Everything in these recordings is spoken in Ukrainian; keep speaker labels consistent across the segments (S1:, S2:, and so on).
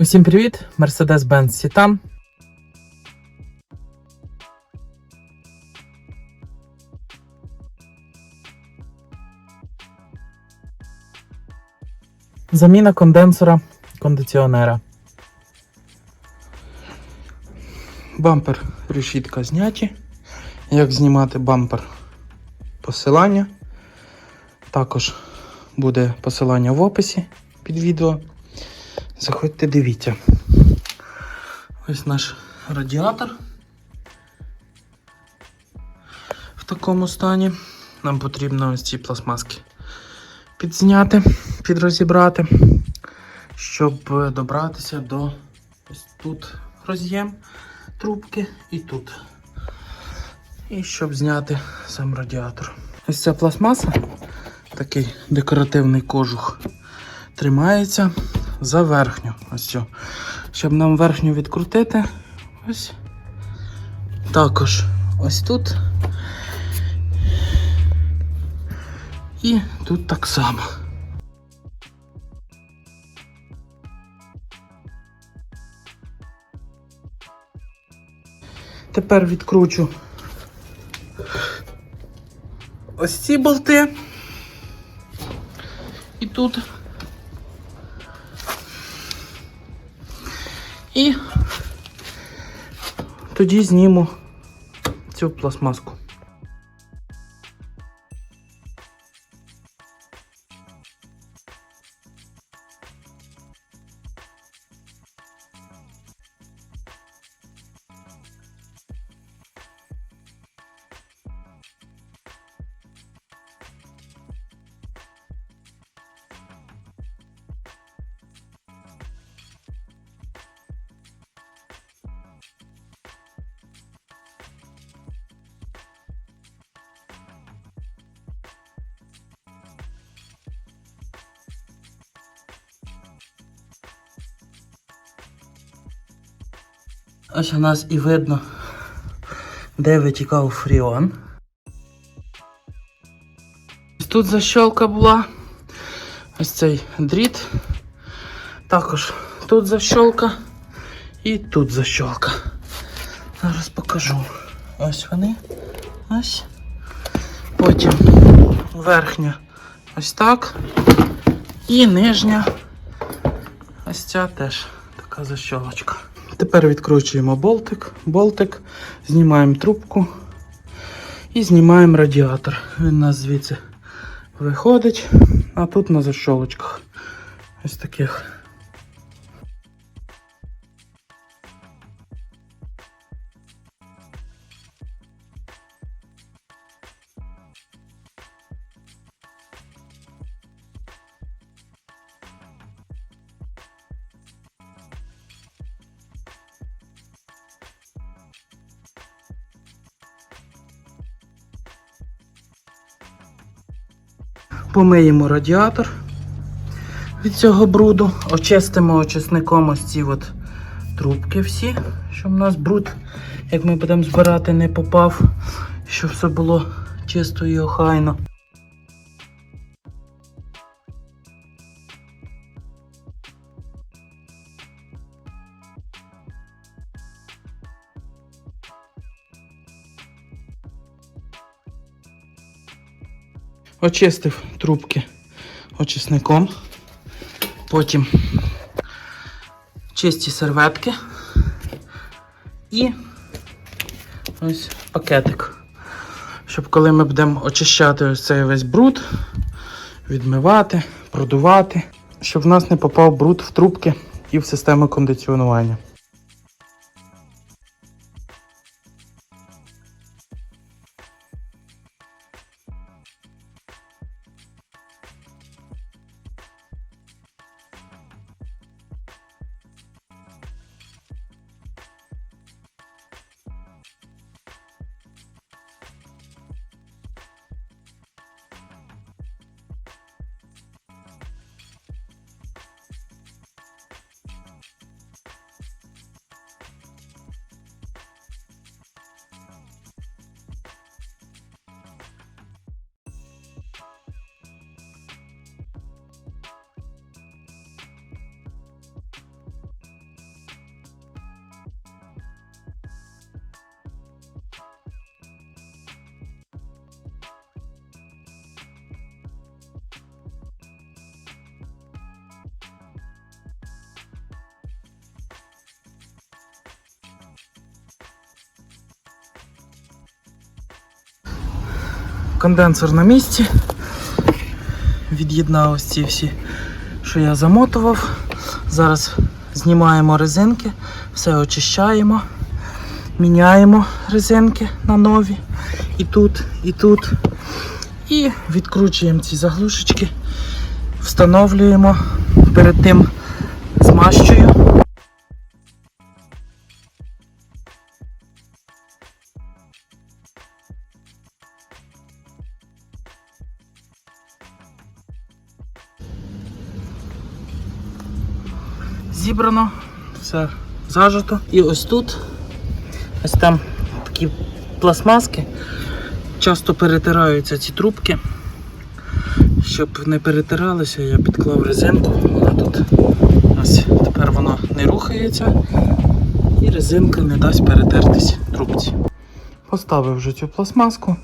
S1: Усім привіт! Mercedes-Benz Citan. Заміна конденсора кондиціонера. Бампер решітка зняті. Як знімати бампер? Посилання. Також буде посилання в описі під відео. Заходьте, дивіться. Ось наш радіатор. В такому стані. Нам потрібно ось ці пластмаски підзняти, підрозібрати, щоб е, добратися до ось тут роз'єм трубки і тут. І щоб зняти сам радіатор. Ось ця пластмаса, такий декоративний кожух, тримається за верхню. Ось цю. Щоб нам верхню відкрутити, ось також ось тут. І тут так само. Тепер відкручу ось ці болти. І тут. І тоді зніму цю пластмаску. Ось у нас і видно, де витікав фріон. Тут защолка була. Ось цей дріт. Також тут защолка і тут защолка. Зараз покажу. Ось вони. Ось. Потім верхня ось так. І нижня. Ось ця теж така защолочка. Тепер відкручуємо болтик, болтик, знімаємо трубку і знімаємо радіатор. Він у нас звідси виходить, а тут на защолочках. Ось таких. Помиємо радіатор від цього бруду, очистимо очисником ось ці от трубки всі, щоб у нас бруд, як ми будемо збирати, не попав, щоб все було чисто і охайно. Очистив трубки очисником. Потім чисті серветки і ось пакетик. Щоб коли ми будемо очищати ось цей весь бруд, відмивати, продувати, щоб в нас не попав бруд в трубки і в систему кондиціонування. Конденсор на місці. Від'єднав ось ці всі, що я замотував. Зараз знімаємо резинки, все очищаємо, міняємо резинки на нові. І тут, і тут. І відкручуємо ці заглушечки, встановлюємо перед тим змащую. Зібрано, все зажито. І ось тут, ось там такі пластмаски. Часто перетираються ці трубки. Щоб не перетиралися, я підклав резинку. Вона тут ось тепер вона не рухається і резинка не дасть перетертись трубці. Поставив вже цю пластмаску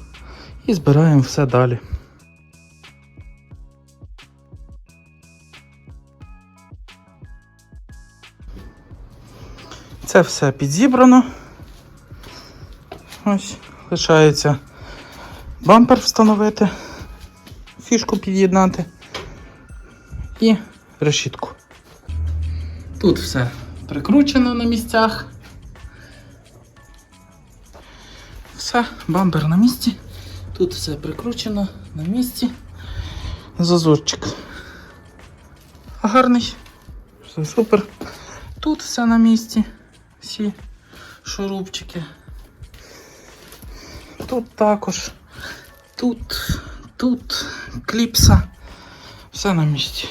S1: і збираємо все далі. Це все підзібрано. Ось, лишається бампер встановити, фішку під'єднати і решітку. Тут все прикручено на місцях. Все, бампер на місці. Тут все прикручено на місці. Зазорчик. Гарний. Все супер. Тут все на місці. Всі шурупчики. Тут також. Тут, тут кліпса. Все на місці.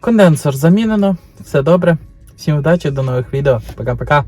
S1: Конденсор замінено. Все добре. Всім удачі, до нових відео. Пока-пока.